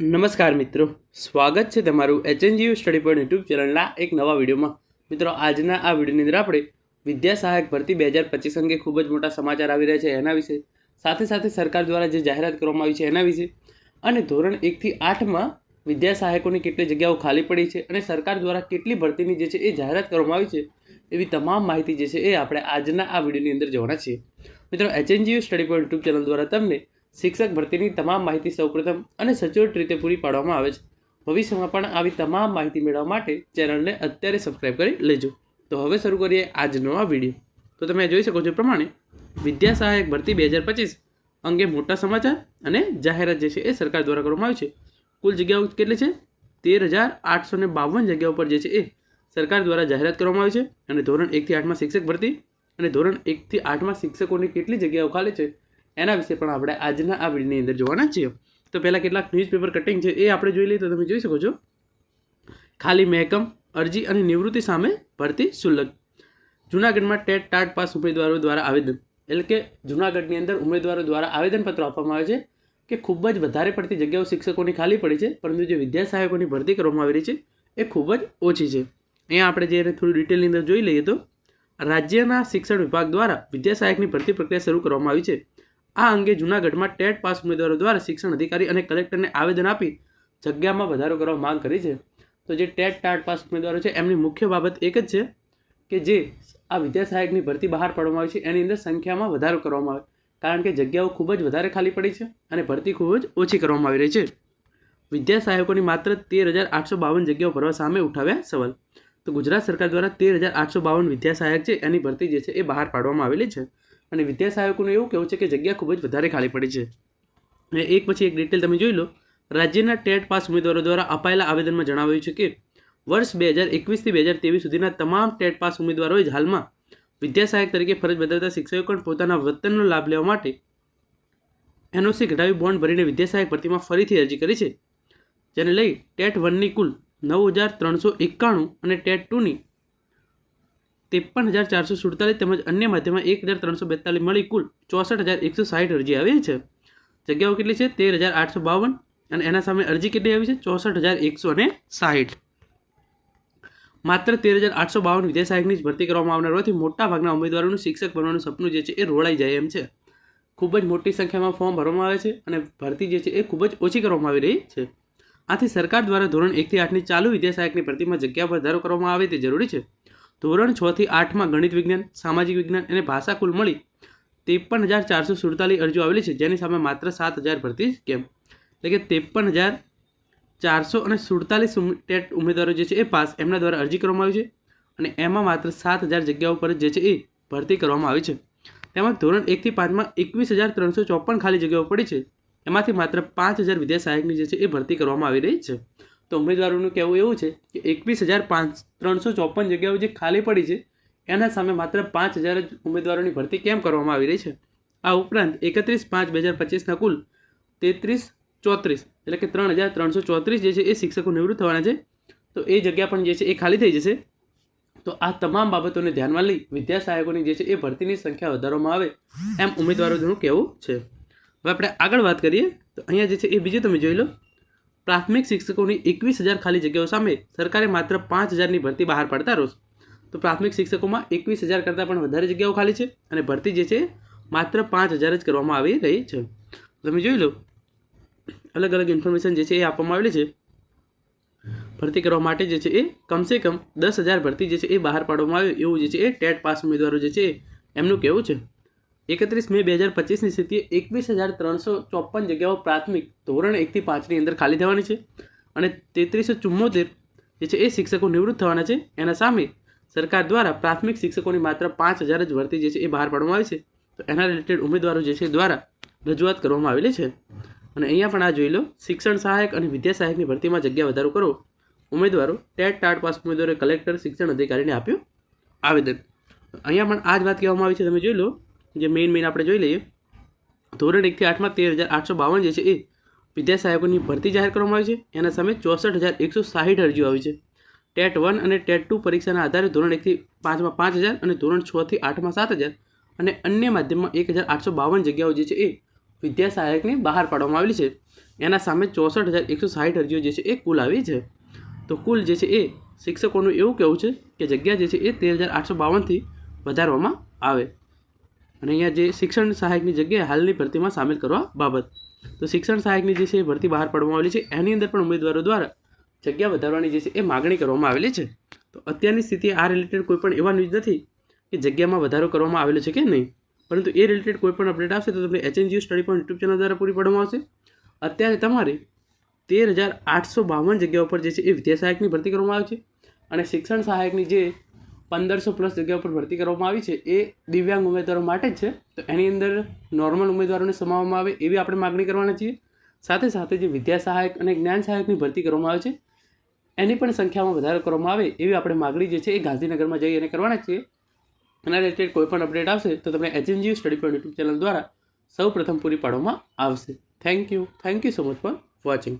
નમસ્કાર મિત્રો, સ્વાગત છે તમારું એચએનજીયુ સ્ટડી પોઈન્ટ યુટ્યુબ ચેનલના એક નવા વિડીયોમાં. મિત્રો, આજના આ વિડીયોની અંદર આપણે વિદ્યા સહાયક ભરતી બે હજાર પચીસ અંગે ખૂબ જ મોટા સમાચાર આવી રહ્યા છે એના વિશે, સાથે સાથે સરકાર દ્વારા જે જાહેરાત કરવામાં આવી છે એના વિશે, અને ધોરણ એકથી આઠમાં વિદ્યા સહાયકોની કેટલી જગ્યાઓ ખાલી પડી છે અને સરકાર દ્વારા કેટલી ભરતીની જે છે એ જાહેરાત કરવામાં આવી છે, એવી તમામ માહિતી જે છે એ આપણે આજના આ વિડીયોની અંદર જોવાના છીએ. મિત્રો HNGU study point YouTube channel દ્વારા તમને શિક્ષક ભરતીની તમામ માહિતી સૌપ્રથમ અને સચોટ રીતે પૂરી પાડવામાં આવે છે. ભવિષ્યમાં પણ આવી તમામ માહિતી મેળવવા માટે ચેનલને અત્યારે સબસ્ક્રાઈબ કરી લેજો. તો હવે શરૂ કરીએ આજનો આ વીડિયો. તો તમે જોઈ શકો છો પ્રમાણે વિદ્યા સહાયક ભરતી બે હજાર પચીસ અંગે મોટા સમાચાર અને જાહેરાત જે છે એ સરકાર દ્વારા કરવામાં આવી છે. કુલ જગ્યાઓ કેટલી છે? તેર હજાર આઠસો ને બાવન જગ્યાઓ પર જે છે એ સરકાર દ્વારા જાહેરાત કરવામાં આવી છે. અને ધોરણ એકથી આઠમાં શિક્ષક ભરતી અને ધોરણ એકથી આઠમાં શિક્ષકોની કેટલી જગ્યાઓ ખાલી છે? એના વિશે પણ આપણે આજના આ વિડીયોની અંદર જોવાના છીએ. તો પહેલાં કેટલાક ન્યૂઝપેપર કટિંગ છે એ આપણે જોઈ લઈએ તો તમે જોઈ શકો છો. ખાલી મહેકમ, અરજી અને નિવૃત્તિ સામે ભરતી શુલ્ક જૂનાગઢમાં ટેટ ટાટ પાસ ઉમેદવારો દ્વારા આવેદન. એટલે કે જૂનાગઢની અંદર ઉમેદવારો દ્વારા આવેદનપત્ર આપવામાં આવે છે કે ખૂબ જ વધારે પડતી જગ્યાઓ શિક્ષકોની ખાલી પડી છે, પરંતુ જે વિદ્યા સહાયકોની ભરતી કરવામાં આવી રહી છે, એ ખૂબ જ ઓછી છે. અહીંયા આપણે જે થોડી ડિટેલની અંદર જોઈ લઈએ તો રાજ્યના શિક્ષણ વિભાગ દ્વારા વિદ્યા સહાયકની ભરતી પ્રક્રિયા શરૂ કરવામાં આવી છે. આ અંગે જૂનાગઢમાં ટેટ પાસ ઉમેદવારો દ્વારા શિક્ષણ અધિકારી અને કલેક્ટરને આવેદન આપી જગ્યામાં વધારો કરવા માંગ કરી છે. તો જે ટેટ ટાટ પાસ ઉમેદવારો છે, એમની મુખ્ય બાબત એક જ છે કે જે આ વિદ્યા સહાયકની ભરતી બહાર પાડવામાં આવી છે, એની અંદર સંખ્યામાં વધારો કરવામાં આવે. કારણ કે જગ્યાઓ ખૂબ જ વધારે ખાલી પડી છે અને ભરતી ખૂબ જ ઓછી કરવામાં આવી રહી છે. વિદ્યા સહાયકોની માત્ર તેર હજાર આઠસો બાવન જગ્યાઓ ભરવા સામે ઉઠાવ્યા સવાલ. તો ગુજરાત સરકાર દ્વારા તેર હજાર આઠસો બાવન વિદ્યા સહાયક છે, એની ભરતી જે છે એ બહાર પાડવામાં આવેલી છે. અને વિદ્યા સહાયકોનું એવું કહેવું છે કે જગ્યા ખૂબ જ વધારે ખાલી પડી છે. અને એક પછી એક ડિટેલ તમે જોઈ લો. રાજ્યના ટેટ પાસ ઉમેદવારો દ્વારા અપાયેલા આવેદનમાં જણાવાયું છે કે વર્ષ બે હજાર એકવીસથી બે હજાર ત્રેવીસ સુધીના તમામ ટેટ પાસ ઉમેદવારોએ જ હાલમાં વિદ્યા સહાયક તરીકે ફરજ બજાવતા શિક્ષકો પણ પોતાના વતનનો લાભ લેવા માટે એનઓસી ઘટાવી બોન્ડ ભરીને વિદ્યા સહાયક ભરતીમાં ફરીથી અરજી કરી છે. જેને લઈ ટેટ વનની કુલ નવ હજાર ત્રણસો એકાણું અને ટેટ ટુની ત્રેપન હજાર ચારસો સુડતાલીસ તેમજ અન્ય માધ્યમમાં એક હજાર ત્રણસો બેતાલીસ મળી કુલ ચોસઠ હજાર એકસો સાઠ અરજી આવી છે. જગ્યાઓ કેટલી છે? તેર હજાર આઠસો બાવન અને એના સામે અરજી કેટલી આવી છે? ચોસઠ હજાર એકસો અને સાઠ. માત્ર તેર હજાર આઠસો બાવન વિજય સહાયકની જ ભરતી કરવામાં આવનાર હોવાથી મોટાભાગના ઉમેદવારોનું શિક્ષક બનવાનું સપનું જે છે એ રોળાઈ જાય એમ છે. ખૂબ જ મોટી સંખ્યામાં ફોર્મ ભરવામાં આવે છે અને ભરતી જે છે એ ખૂબ જ ઓછી કરવામાં આવી રહી છે. આથી સરકાર દ્વારા ધોરણ એકથી આઠની ચાલુ વિદ્યાસહાયકની ભરતીમાં જગ્યા વધારો કરવામાં આવે તે જરૂરી છે. ધોરણ છ થી આઠમાં ગણિત વિજ્ઞાન, સામાજિક વિજ્ઞાન અને ભાષા કુલ મળી ત્રેપન હજાર ચારસો સુડતાલીસ અરજીઓ આવેલી છે. જેની સામે માત્ર સાત હજાર ભરતી કેમ? એટલે કે ત્રેપન હજાર ચારસો અને સુડતાલીસ ટેટ ઉમેદવારો જે છે એ પાસ એમના દ્વારા અરજી કરવામાં આવી છે અને એમાં માત્ર સાત હજાર જગ્યાઓ પર જે છે એ ભરતી કરવામાં આવી છે. તેમાં ધોરણ એકથી પાંચમાં એકવીસ હજાર ત્રણસો ચોપન ખાલી જગ્યાઓ પડી છે. એમાંથી માત્ર પાંચ હજાર વિદ્યા સહાયકની જે છે એ ભરતી કરવામાં આવી રહી છે. તો ઉમેદવારોનું કહેવું એવું છે કે એકવીસ હજાર પાંચ ત્રણસો ચોપન જગ્યાઓ જે ખાલી પડી છે, એના સામે માત્ર પાંચ હજાર જ ઉમેદવારોની ભરતી કેમ કરવામાં આવી રહી છે? આ ઉપરાંત એકત્રીસ પાંચ બે હજાર પચીસના કુલ તેત્રીસ ચોત્રીસ, એટલે કે ત્રણ હજાર ત્રણસો ચોત્રીસ જે છે એ શિક્ષકો નિવૃત્ત થવાના છે. તો એ જગ્યા પણ જે છે એ ખાલી થઈ જશે. તો આ તમામ બાબતોને ધ્યાનમાં લઈ વિદ્યા સહાયકોની જે છે એ ભરતીની સંખ્યા વધારવામાં આવે એમ ઉમેદવારોનું કહેવું છે. હવે આપણે આગળ વાત કરીએ, તો અહીંયા જે છે એ બીજું તમે જોઈ લો. પ્રાથમિક શિક્ષકોની એકવીસ હજાર ખાલી જગ્યાઓ સામે સરકારે માત્ર પાંચ હજારની ભરતી બહાર પાડતા રોજ. તો પ્રાથમિક શિક્ષકોમાં એકવીસ હજાર કરતાં પણ વધારે જગ્યાઓ ખાલી છે અને ભરતી જે છે માત્ર પાંચ હજાર જ કરવામાં આવી રહી છે. તમે જોઈ લો, અલગ અલગ ઇન્ફોર્મેશન જે છે એ આપવામાં આવેલી છે. ભરતી કરવા માટે જે છે એ કમસે કમ દસ હજાર ભરતી જે છે એ બહાર પાડવામાં આવે એવું જે છે એ ટેટ પાસ ઉમેદવારો જે છે એમનું કહેવું છે. એકત્રીસ મે બે હજાર પચીસની સ્થિતિએ એકવીસ હજાર ત્રણસો ચોપન જગ્યાઓ પ્રાથમિક ધોરણ એકથી પાંચની અંદર ખાલી થવાની છે અને તેત્રીસો ચુમ્મોતેર જે છે એ શિક્ષકો નિવૃત્ત થવાના છે. એના સામે સરકાર દ્વારા પ્રાથમિક શિક્ષકોની માત્ર પાંચ હજાર જ ભરતી જે છે એ બહાર પાડવામાં આવી છે. તો એના રિલેટેડ ઉમેદવારો જે છે દ્વારા રજૂઆત કરવામાં આવેલી છે. અને અહીંયા પણ આ જોઈ લો, શિક્ષણ સહાયક અને વિદ્યા સહાયકની ભરતીમાં જગ્યા વધારો કરો. ઉમેદવારો ટેટ ટાટ પાસ ઉમેદવારોએ કલેક્ટર, શિક્ષણ અધિકારીને આપ્યું આવેદન. અહીંયા પણ આ જ વાત કહેવામાં આવી છે. તમે જોઈ લો જે મેઇન મેઇન આપણે જોઈ લઈએ, ધોરણ એકથી આઠમાં તેર હજાર આઠસો બાવન જે છે એ વિદ્યા સહાયકોની ભરતી જાહેર કરવામાં આવી છે. એના સામે ચોસઠ હજાર એકસો સાહીઠ અરજીઓ આવી છે. ટેટ વન અને ટેટ ટુ પરીક્ષાના આધારે ધોરણ એકથી પાંચમાં પાંચ હજાર અને ધોરણ છથી આઠમાં સાત હજાર અને અન્ય માધ્યમમાં એક હજાર આઠસો બાવન જગ્યાઓ જે છે એ વિદ્યા સહાયકની બહાર પાડવામાં આવેલી છે. એના સામે ચોસઠ હજાર એકસો સાઠ અરજીઓ જે છે એ કુલ આવી છે. તો કુલ જે છે એ શિક્ષકોનું એવું કહેવું છે કે જગ્યા જે છે એ તેર હજાર આઠસો બાવનથી વધારવામાં આવે. અને અહીંયા જે શિક્ષણ સહાયકની જગ્યાએ હાલની ભરતીમાં સામેલ કરવા બાબત. તો શિક્ષણ સહાયકની જે છે એ ભરતી બહાર પાડવામાં આવેલી છે. એની અંદર પણ ઉમેદવારો દ્વારા જગ્યા વધારવાની જે છે એ માગણી કરવામાં આવેલી છે. તો અત્યારની સ્થિતિ આ રિલેટેડ કોઈ પણ એવા ન્યૂઝ નથી કે જગ્યામાં વધારો કરવામાં આવેલો છે કે નહીં. પરંતુ એ રિલેટેડ કોઈ પણ અપડેટ આવશે તો તમને એચએનજીયુ સ્ટડી પણ યુટ્યુબ ચેનલ દ્વારા પૂરી પાડવામાં આવશે. અત્યારે તમારે તેર હજાર આઠસો બાવન જગ્યાઓ ઉપર જે છે એ વિદ્યા સહાયકની ભરતી કરવામાં આવે છે. અને શિક્ષણ સહાયકની જે પંદરસો પ્લસ જગ્યાઓ પર ભરતી કરવામાં આવી છે, એ દિવ્યાંગ ઉમેદવારો માટે જ છે. તો એની અંદર નોર્મલ ઉમેદવારોને સમાવવામાં આવે એવી આપણે માગણી કરવાના છીએ. સાથે સાથે જે વિદ્યા સહાયક અને જ્ઞાન સહાયકની ભરતી કરવામાં આવે છે, એની પણ સંખ્યામાં વધારો કરવામાં આવે એવી આપણે માગણી જે છે એ ગાંધીનગરમાં જઈ અને કરવાના છીએ. એના રિલેટેડ કોઈ પણ અપડેટ આવશે તો તમને HNGU study point YouTube channel દ્વારા સૌ પ્રથમ પૂરી પાડવામાં આવશે. Thank you thank you so much for watching